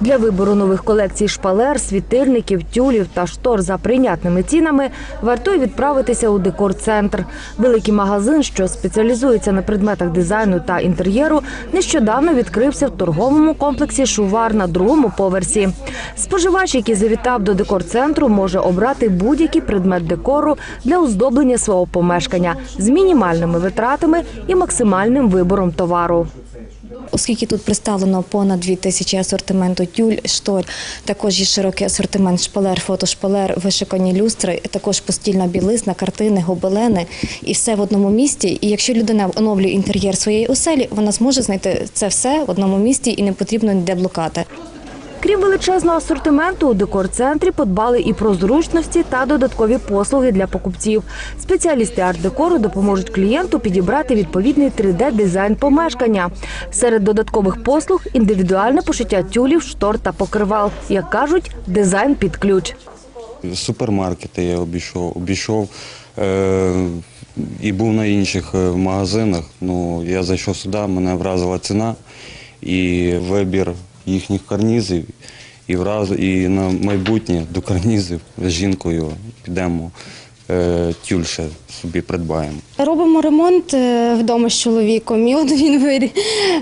Для вибору нових колекцій шпалер, світильників, тюлів та штор за прийнятними цінами вартує відправитися у декор-центр. Великий магазин, що спеціалізується на предметах дизайну та інтер'єру, нещодавно відкрився в торговому комплексі Шувар на другому поверсі. Споживач, який завітав до декор-центру, може обрати будь-який предмет декору для оздоблення свого помешкання з мінімальними витратами і максимальним вибором товару. Оскільки тут представлено понад 2 тисячі асортименту тюль, штор, також є широкий асортимент шпалер, фотошпалер, вишикані люстри, також постільна білизна, картини, гобелени і все в одному місті. І якщо людина оновлює інтер'єр своєї оселі, вона зможе знайти це все в одному місті і не потрібно ніде блукати. Крім величезного асортименту, у декор-центрі подбали і про зручності та додаткові послуги для покупців. Спеціалісти арт-декору допоможуть клієнту підібрати відповідний 3D-дизайн помешкання. Серед додаткових послуг індивідуальне пошиття тюлів, штор та покривал. Як кажуть, дизайн під ключ. Супермаркети я обійшов, обійшов е, і був на інших е, магазинах. Ну, я зайшов сюди, мене вразила ціна і вибір їхніх карнізів. І, враз, і на майбутнє до карнізів з жінкою підемо е, тюль ще собі придбаємо. Робимо ремонт е, вдома з чоловіком, і от він вирі-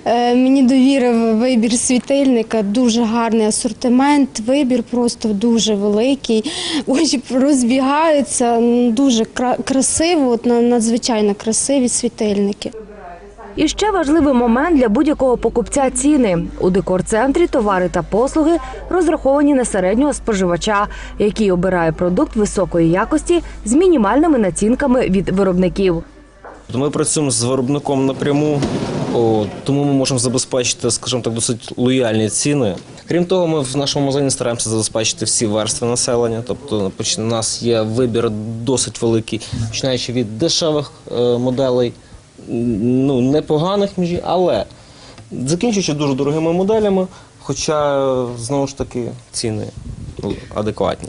е, мені довірив вибір світильника, дуже гарний асортимент, вибір просто дуже великий. Очі розбігаються, дуже красиво, надзвичайно красиві світильники. І ще важливий момент для будь-якого покупця ціни. У декор-центрі товари та послуги розраховані на середнього споживача, який обирає продукт високої якості з мінімальними націнками від виробників. Ми працюємо з виробником напряму, тому ми можемо забезпечити, скажімо так, досить лояльні ціни. Крім того, ми в нашому магазині стараємося забезпечити всі верстви населення. Тобто у нас є вибір досить великий, починаючи від дешевих е, моделей, ну непоганих між, але закінчуючи дуже дорогими моделями, хоча знову ж таки ціни ну, адекватні.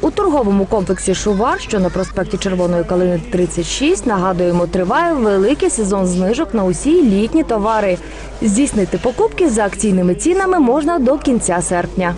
У торговому комплексі Шувар, що на проспекті Червоної Калини 36, нагадуємо, триває великий сезон знижок на усі літні товари. Здійснити покупки за акційними цінами можна до кінця серпня.